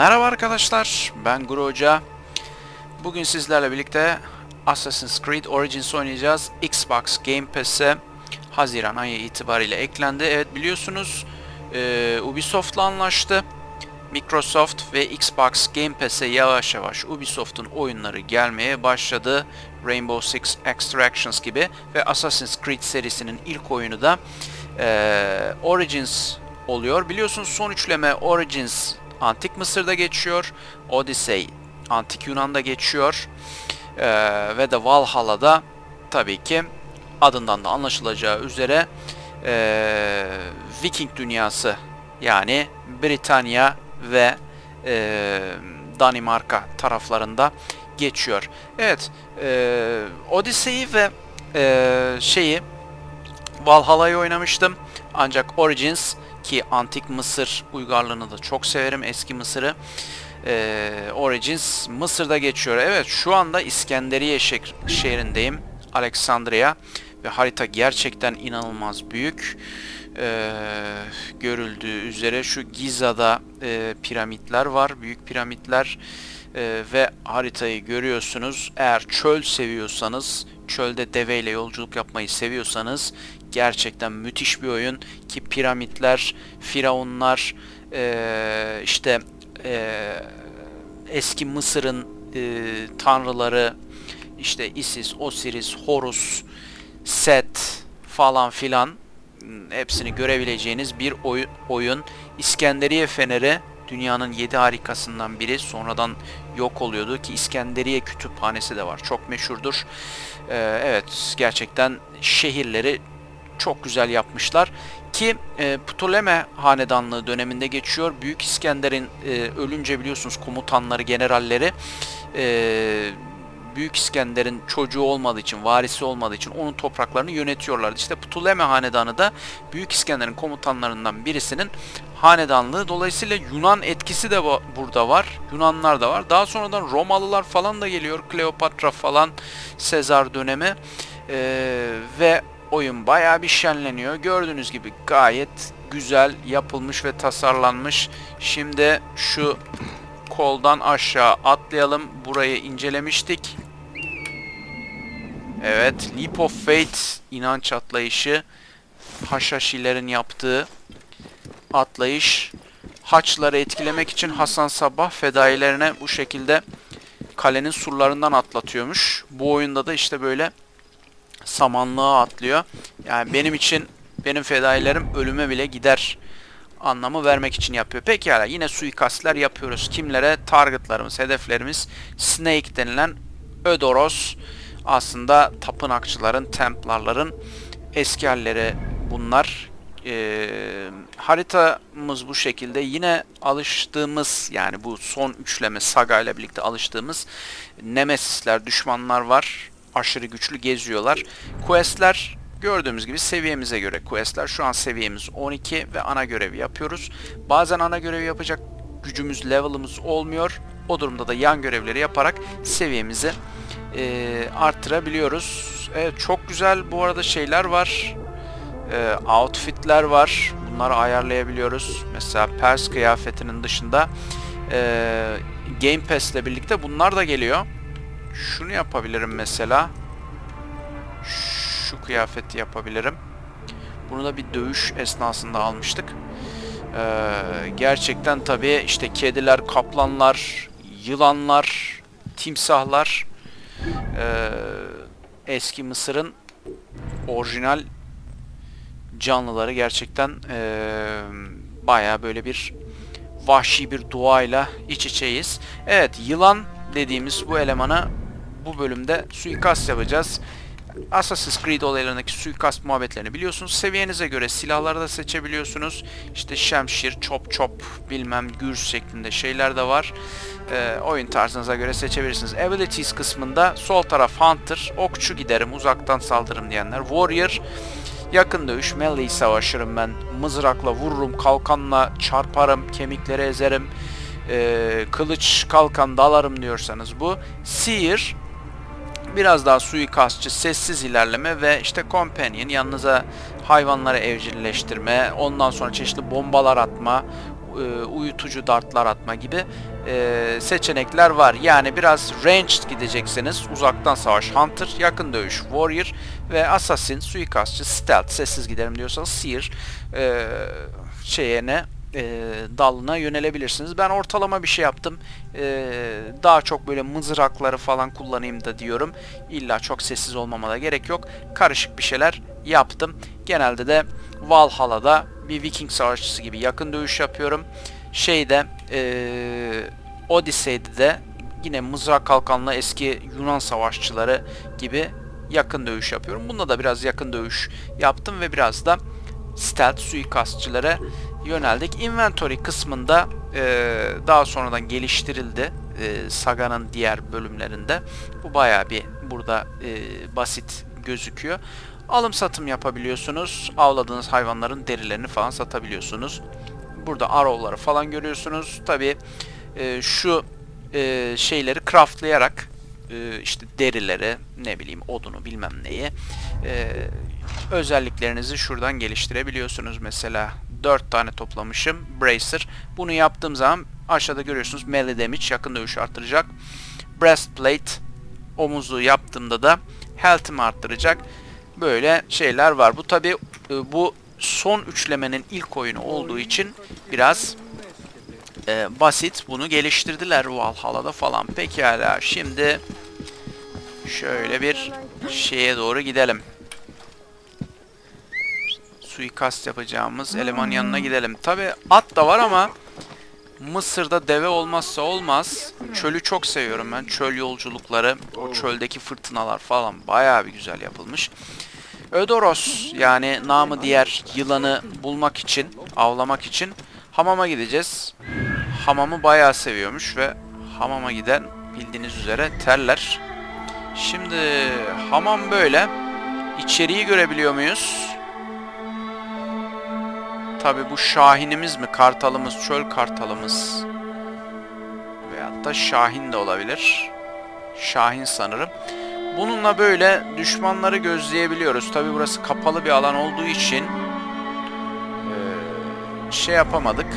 Merhaba arkadaşlar, ben Guru Hoca. Bugün sizlerle birlikte Assassin's Creed Origins oynayacağız. Xbox Game Pass'e Haziran ayı itibariyle eklendi. Evet biliyorsunuz e, Ubisoft'la anlaştı. Microsoft ve Xbox Game Pass'e yavaş yavaş Ubisoft'un oyunları gelmeye başladı. Rainbow Six Extractions gibi ve Assassin's Creed serisinin ilk oyunu da e, Origins oluyor. Biliyorsunuz son üçleme Origins Antik Mısır'da geçiyor. Odyssey Antik Yunan'da geçiyor. Ee, ve de Valhalla'da tabii ki adından da anlaşılacağı üzere ee, Viking dünyası yani Britanya ve ee, Danimarka taraflarında geçiyor. Evet, ee, Odyssey'i ve ee, şeyi Valhalla'yı oynamıştım. Ancak Origins ki antik Mısır uygarlığını da çok severim eski Mısır'ı. Ee, Origins Mısır'da geçiyor. Evet şu anda İskenderiye şeh- şehrindeyim. Alexandria ve harita gerçekten inanılmaz büyük. Ee, görüldüğü üzere şu Giza'da e, piramitler var. Büyük piramitler Ee, ve haritayı görüyorsunuz. Eğer çöl seviyorsanız, çölde deveyle yolculuk yapmayı seviyorsanız gerçekten müthiş bir oyun ki piramitler, firavunlar, eee, işte eee, eski Mısır'ın eee, tanrıları, işte Isis, Osiris, Horus, Set falan filan m, hepsini görebileceğiniz bir oy- oyun. İskenderiye Feneri dünyanın yedi harikasından biri. Sonradan yok oluyordu ki İskenderiye Kütüphanesi de var. Çok meşhurdur. Ee, evet gerçekten şehirleri çok güzel yapmışlar. Ki e, Ptolemy hanedanlığı döneminde geçiyor. Büyük İskender'in e, ölünce biliyorsunuz komutanları, generalleri e, Büyük İskender'in çocuğu olmadığı için, varisi olmadığı için onun topraklarını yönetiyorlardı. İşte Ptolemy hanedanı da Büyük İskender'in komutanlarından birisinin hanedanlığı. Dolayısıyla Yunan etkisi de burada var. Yunanlar da var. Daha sonradan Romalılar falan da geliyor. Kleopatra falan, Sezar dönemi. Ee, ve oyun bayağı bir şenleniyor. Gördüğünüz gibi gayet güzel yapılmış ve tasarlanmış. Şimdi şu koldan aşağı atlayalım. Burayı incelemiştik. Evet, Leap of Faith inanç atlayışı. Haşhaşilerin yaptığı atlayış. Haçları etkilemek için Hasan Sabah fedailerine bu şekilde kalenin surlarından atlatıyormuş. Bu oyunda da işte böyle samanlığa atlıyor. Yani benim için benim fedailerim ölüme bile gider anlamı vermek için yapıyor. Pekala yine suikastler yapıyoruz. Kimlere? Targetlarımız, hedeflerimiz Snake denilen Ödoros. Aslında tapınakçıların, templarların eski halleri bunlar. Ee, haritamız bu şekilde. Yine alıştığımız yani bu son üçleme saga ile birlikte alıştığımız nemesisler, düşmanlar var. Aşırı güçlü geziyorlar. Questler gördüğümüz gibi seviyemize göre questler. Şu an seviyemiz 12 ve ana görevi yapıyoruz. Bazen ana görevi yapacak gücümüz, level'ımız olmuyor. O durumda da yan görevleri yaparak seviyemizi e, arttırabiliyoruz. Evet çok güzel bu arada şeyler var. E, outfitler var. Bunları ayarlayabiliyoruz. Mesela Pers kıyafetinin dışında e, Game Pass ile birlikte bunlar da geliyor. Şunu yapabilirim mesela. Şu kıyafeti yapabilirim. Bunu da bir dövüş esnasında almıştık. Ee, gerçekten tabii işte kediler, kaplanlar, yılanlar, timsahlar ee, eski Mısır'ın orijinal canlıları gerçekten ee, baya böyle bir vahşi bir doğayla iç içeyiz. Evet yılan dediğimiz bu elemana bu bölümde suikast yapacağız. Assassin's Creed olaylarındaki suikast muhabbetlerini biliyorsunuz. Seviyenize göre silahları da seçebiliyorsunuz. İşte şemşir, çop çop, bilmem gür şeklinde şeyler de var. Ee, oyun tarzınıza göre seçebilirsiniz. Abilities kısmında sol taraf Hunter, okçu giderim, uzaktan saldırırım diyenler. Warrior, yakın dövüş, melee savaşırım ben. Mızrakla vururum, kalkanla çarparım, kemikleri ezerim. Ee, kılıç, kalkan dalarım diyorsanız bu. Seer, biraz daha suikastçı, sessiz ilerleme ve işte companion yanınıza hayvanları evcilleştirme, ondan sonra çeşitli bombalar atma, e, uyutucu dartlar atma gibi e, seçenekler var. Yani biraz ranged gideceksiniz. Uzaktan savaş Hunter, yakın dövüş Warrior ve Assassin, suikastçı, stealth, sessiz giderim diyorsanız Seer e, şeyine e, dalına yönelebilirsiniz. Ben ortalama bir şey yaptım. E, daha çok böyle mızrakları falan kullanayım da diyorum. İlla çok sessiz olmama da gerek yok. Karışık bir şeyler yaptım. Genelde de Valhalla'da bir Viking savaşçısı gibi yakın dövüş yapıyorum. Şeyde e, Odyssey'de de yine mızrak kalkanlı eski Yunan savaşçıları gibi yakın dövüş yapıyorum. Bunda da biraz yakın dövüş yaptım ve biraz da stealth suikastçılara yöneldik. Inventory kısmında e, daha sonradan geliştirildi e, Saga'nın diğer bölümlerinde. Bu bayağı bir burada e, basit gözüküyor. Alım satım yapabiliyorsunuz. Avladığınız hayvanların derilerini falan satabiliyorsunuz. Burada arrow'ları falan görüyorsunuz. Tabi e, şu e, şeyleri craftlayarak e, işte derileri ne bileyim odunu bilmem neyi e, özelliklerinizi şuradan geliştirebiliyorsunuz. Mesela 4 tane toplamışım. Bracer. Bunu yaptığım zaman aşağıda görüyorsunuz melee damage yakın dövüş arttıracak. Breastplate omuzu yaptığımda da health'imi arttıracak. Böyle şeyler var. Bu tabi bu son üçlemenin ilk oyunu olduğu için biraz e, basit. Bunu geliştirdiler Valhalla'da falan. Pekala şimdi şöyle bir şeye doğru gidelim. Suikast yapacağımız eleman yanına gidelim. Tabi at da var ama Mısır'da deve olmazsa olmaz. Çölü çok seviyorum ben. Çöl yolculukları, o çöldeki fırtınalar falan bayağı bir güzel yapılmış. Ödoros yani namı diğer yılanı bulmak için, avlamak için hamama gideceğiz. Hamamı bayağı seviyormuş ve hamama giden bildiğiniz üzere terler. Şimdi hamam böyle. İçeriği görebiliyor muyuz? Tabi bu şahinimiz mi? Kartalımız, çöl kartalımız. Veyahut da şahin de olabilir. Şahin sanırım. Bununla böyle düşmanları gözleyebiliyoruz. Tabi burası kapalı bir alan olduğu için şey yapamadık.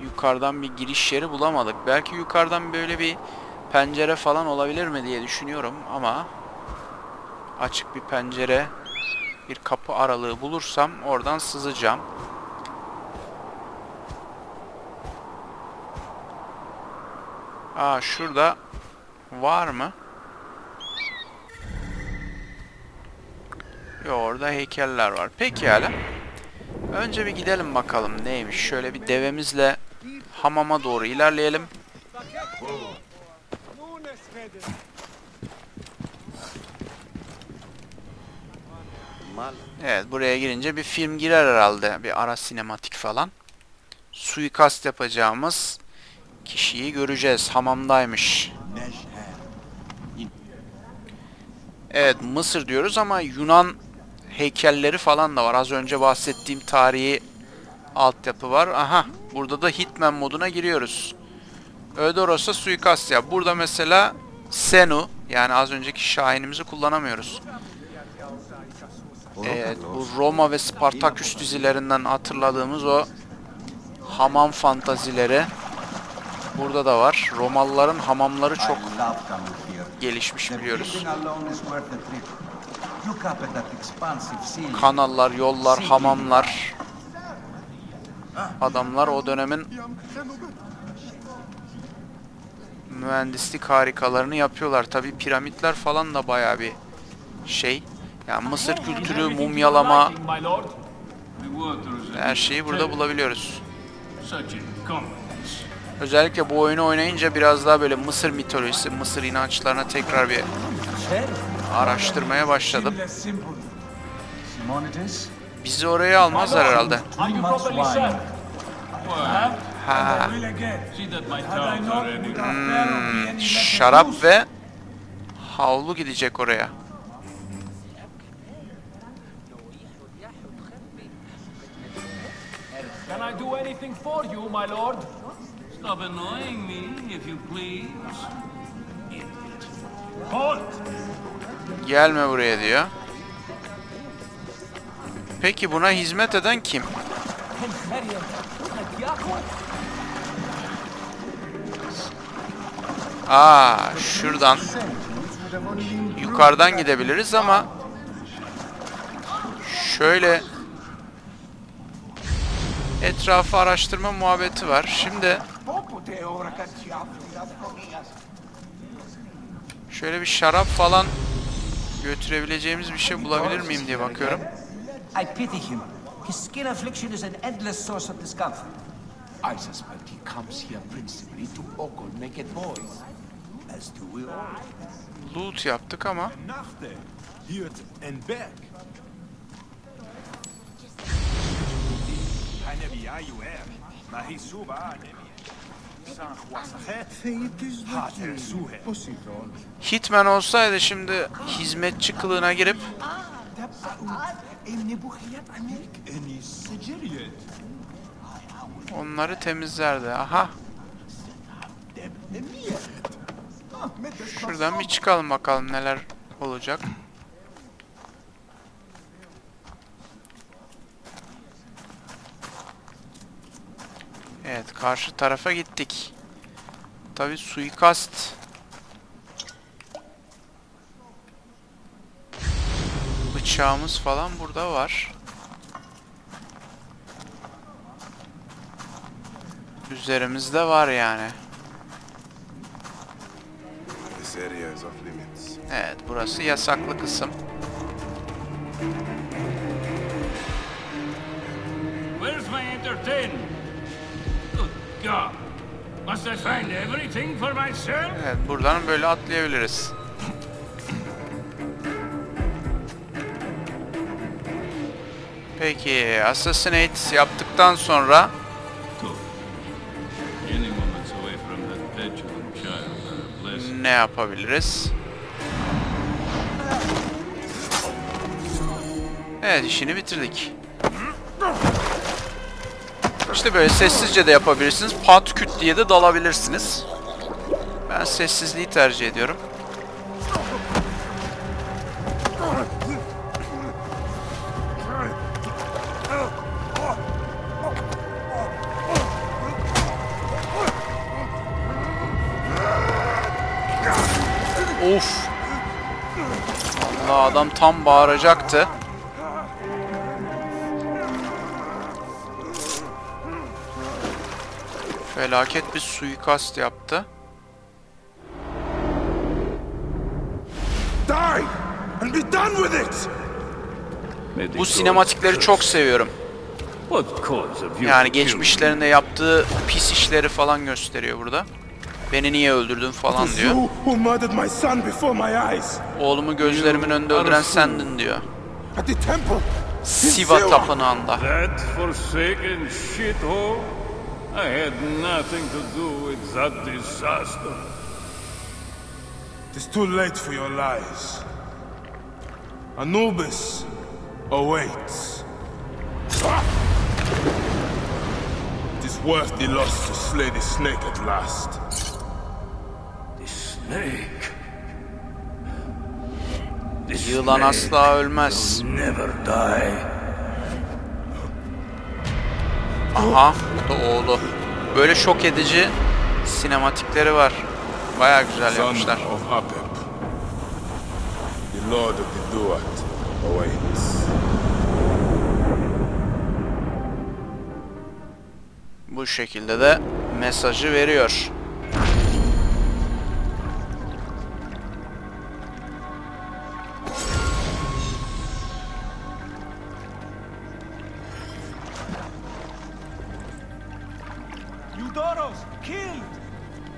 Yukarıdan bir giriş yeri bulamadık. Belki yukarıdan böyle bir pencere falan olabilir mi diye düşünüyorum ama açık bir pencere bir kapı aralığı bulursam oradan sızacağım. Aa şurada var mı? Yo orada heykeller var. Pekala. Önce bir gidelim bakalım neymiş. Şöyle bir devemizle hamama doğru ilerleyelim. Evet buraya girince bir film girer herhalde. Bir ara sinematik falan. Suikast yapacağımız kişiyi göreceğiz. Hamamdaymış. Evet Mısır diyoruz ama Yunan heykelleri falan da var. Az önce bahsettiğim tarihi altyapı var. Aha burada da Hitman moduna giriyoruz. Ödoros'a suikast ya. Burada mesela Senu yani az önceki şahinimizi kullanamıyoruz. Evet bu Roma ve Spartaküs dizilerinden hatırladığımız o hamam fantazileri burada da var. Romalıların hamamları çok gelişmiş biliyoruz. Kanallar, yollar, hamamlar. Adamlar o dönemin mühendislik harikalarını yapıyorlar. Tabi piramitler falan da baya bir şey. Yani Mısır kültürü, mumyalama her şeyi burada bulabiliyoruz. Özellikle bu oyunu oynayınca biraz daha böyle Mısır mitolojisi, Mısır inançlarına tekrar bir araştırmaya başladım. Bizi oraya almazlar herhalde. Ha. Hmm, şarap ve havlu gidecek oraya. Can I do anything for you, my lord? Stop annoying me, if you please. Halt! Gelme buraya diyor. Peki buna hizmet eden kim? Aa, şuradan yukarıdan gidebiliriz ama şöyle etrafı araştırma muhabbeti var. Şimdi şöyle bir şarap falan götürebileceğimiz bir şey bulabilir miyim diye bakıyorum. I pity him. His skin affliction is an endless source of discomfort. I suspect he comes here principally to ogle naked boys. As do we all. Loot yaptık ama Nachte. Hitman olsaydı şimdi hizmetçi kılığına girip onları temizlerdi. Aha. Ah, şuradan bir çıkalım bakalım neler olacak. Evet karşı tarafa gittik. Tabi suikast. Bıçağımız falan burada var. Üzerimizde var yani. Evet burası yasaklı kısım. Where's my entertainment? Evet buradan böyle atlayabiliriz. Peki Assassinate yaptıktan sonra blessing. ne yapabiliriz? Evet işini bitirdik. İşte böyle sessizce de yapabilirsiniz. Pat küt diye de dalabilirsiniz. Ben sessizliği tercih ediyorum. Of. Allah adam tam bağıracaktı. Felaket bir suikast yaptı. Die! And be done with it! Bu sinematikleri çok seviyorum. Yani geçmişlerinde yaptığı pis işleri falan gösteriyor burada. Beni niye öldürdün falan diyor. you who murdered my son before my eyes. Oğlumu gözlerimin önünde öldüren sendin diyor. Siva tapınağında. That forsaken shithole? I had nothing to do with that disaster. It is too late for your lies. Anubis awaits. It is worth the loss to slay the snake at last. The snake. The Yılan snake asla ölmez. never die. Aha, bu da oğlu. Böyle şok edici sinematikleri var. Baya güzel yapmışlar. of Apep. The Lord of the Duat awaits. Bu şekilde de mesajı veriyor.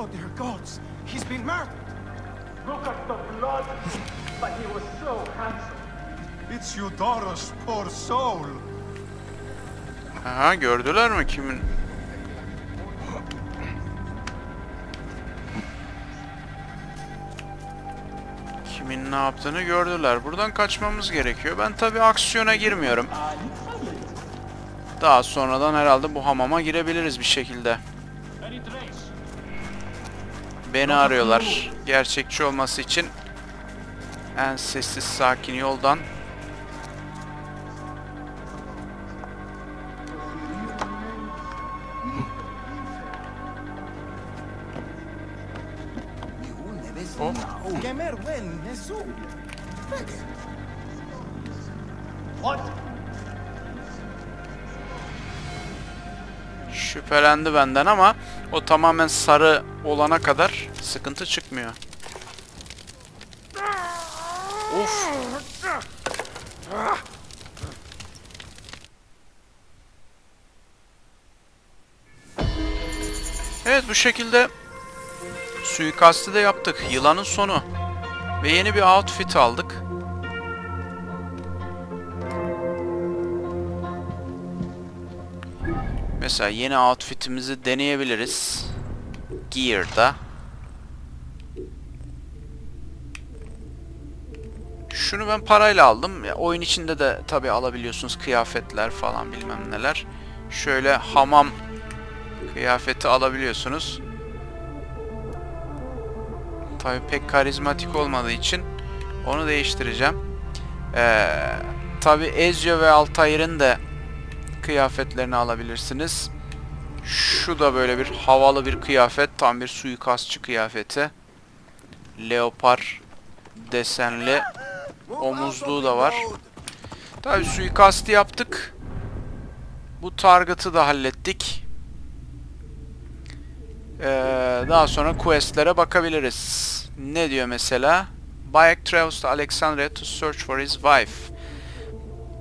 Oh, dear gods, he's been murdered. Look at the blood. But he was so handsome. It's Eudoros, poor soul. Aha gördüler mi kimin? Kimin ne yaptığını gördüler. Buradan kaçmamız gerekiyor. Ben tabi aksiyona girmiyorum. Daha sonradan herhalde bu hamama girebiliriz bir şekilde. Beni arıyorlar. Gerçekçi olması için en sessiz sakin yoldan Şüphelendi benden ama o tamamen sarı olana kadar sıkıntı çıkmıyor. Uf. Evet bu şekilde suikastı da yaptık. Yılanın sonu. Ve yeni bir outfit aldık. Mesela yeni outfitimizi deneyebiliriz. Gear'da. Şunu ben parayla aldım. Ya, oyun içinde de tabi alabiliyorsunuz kıyafetler falan bilmem neler. Şöyle hamam kıyafeti alabiliyorsunuz. Tabi pek karizmatik olmadığı için onu değiştireceğim. Ee, tabi Ezio ve Altair'in de kıyafetlerini alabilirsiniz. Şu da böyle bir havalı bir kıyafet. Tam bir suikastçı kıyafeti. Leopar desenli omuzluğu da var. Tabi suikastı yaptık. Bu target'ı da hallettik. Ee, daha sonra questlere bakabiliriz. Ne diyor mesela? Bayek travels to Alexandria to search for his wife.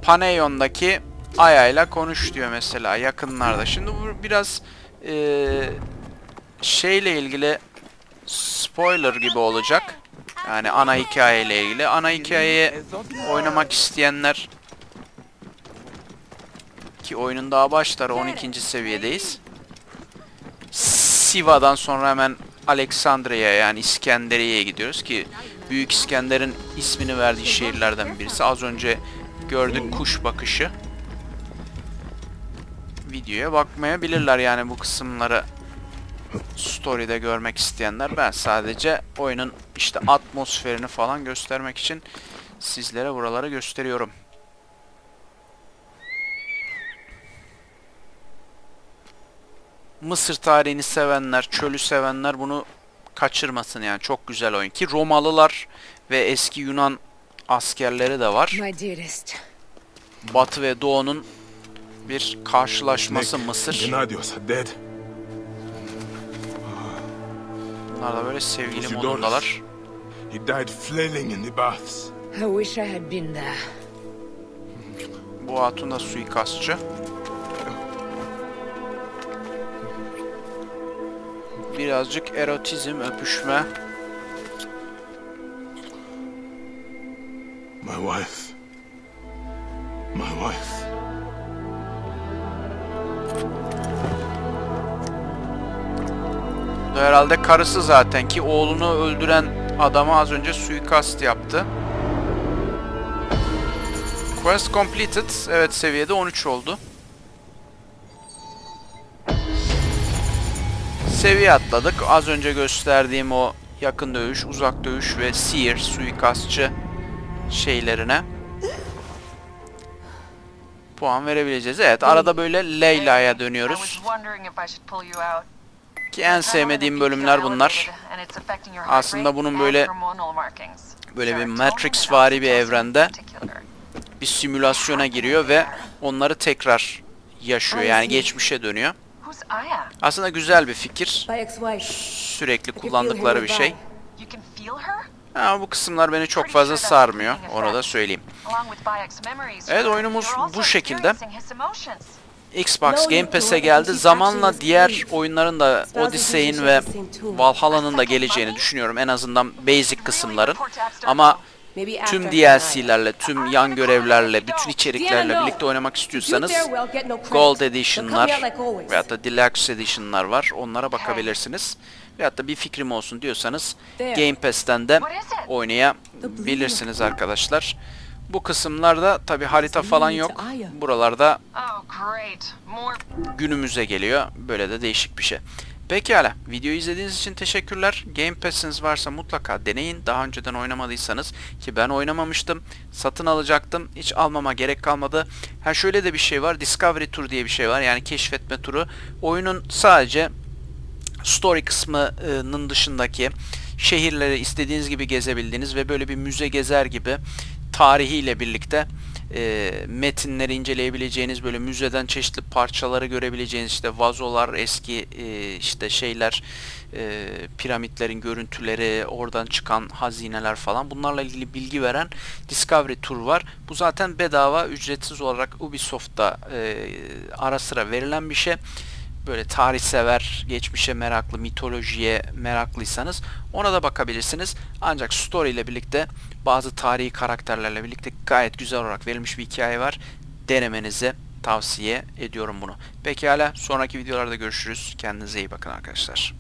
Paneyon'daki Aya'yla konuş diyor mesela yakınlarda. Şimdi bu biraz eee, şeyle ilgili spoiler gibi olacak. Yani ana hikayeyle ilgili. Ana hikayeye oynamak isteyenler ki oyunun daha başları 12. seviyedeyiz. Siva'dan sonra hemen Aleksandriya yani İskenderiye'ye gidiyoruz ki Büyük İskender'in ismini verdiği şehirlerden birisi. Az önce gördük kuş bakışı. Videoya bakmayabilirler yani bu kısımları story'de görmek isteyenler. Ben sadece oyunun işte atmosferini falan göstermek için sizlere buraları gösteriyorum. Mısır tarihini sevenler, çölü sevenler bunu kaçırmasın yani çok güzel oyun ki Romalılar ve eski Yunan askerleri de var. Batı ve Doğu'nun bir karşılaşması Mısır. Gennadios dead. Bunlar da böyle sevgili modundalar. He died flailing in the baths. I wish I had been there. Bu hatun da suikastçı. Birazcık erotizm, öpüşme. My wife. My wife. Da herhalde karısı zaten ki oğlunu öldüren adama az önce suikast yaptı. Quest completed. Evet seviyede 13 oldu. Seviye atladık. Az önce gösterdiğim o yakın dövüş, uzak dövüş ve seer, suikastçı şeylerine puan verebileceğiz. Evet arada böyle Leyla'ya dönüyoruz. Ki en sevmediğim bölümler bunlar. Aslında bunun böyle böyle bir Matrix vari bir evrende bir simülasyona giriyor ve onları tekrar yaşıyor. Yani geçmişe dönüyor. Aslında güzel bir fikir. Sürekli kullandıkları bir şey. Ama bu kısımlar beni çok fazla sarmıyor. Onu da söyleyeyim. Evet oyunumuz bu şekilde. Xbox Game Pass'e geldi. Zamanla diğer oyunların da Odyssey'in ve Valhalla'nın da geleceğini düşünüyorum. En azından basic kısımların. Ama tüm DLC'lerle, tüm yan görevlerle, bütün içeriklerle birlikte oynamak istiyorsanız Gold Edition'lar veyahut da Deluxe Edition'lar var. Onlara bakabilirsiniz. Veyahut da bir fikrim olsun diyorsanız Game Pass'ten de oynayabilirsiniz arkadaşlar. Bu kısımlarda tabi harita falan yok. Buralarda günümüze geliyor. Böyle de değişik bir şey. Pekala. Videoyu izlediğiniz için teşekkürler. Game Pass'iniz varsa mutlaka deneyin. Daha önceden oynamadıysanız ki ben oynamamıştım. Satın alacaktım. Hiç almama gerek kalmadı. Ha şöyle de bir şey var. Discovery Tour diye bir şey var. Yani keşfetme turu. Oyunun sadece story kısmının dışındaki şehirleri istediğiniz gibi gezebildiğiniz ve böyle bir müze gezer gibi tarihiyle birlikte e, metinleri inceleyebileceğiniz böyle müzeden çeşitli parçaları görebileceğiniz işte vazolar eski e, işte şeyler e, piramitlerin görüntüleri oradan çıkan hazineler falan bunlarla ilgili bilgi veren Discovery Tour var. Bu zaten bedava ücretsiz olarak Ubisoft'ta e, ara sıra verilen bir şey böyle tarih sever, geçmişe meraklı, mitolojiye meraklıysanız ona da bakabilirsiniz. Ancak story ile birlikte bazı tarihi karakterlerle birlikte gayet güzel olarak verilmiş bir hikaye var. Denemenizi tavsiye ediyorum bunu. Pekala sonraki videolarda görüşürüz. Kendinize iyi bakın arkadaşlar.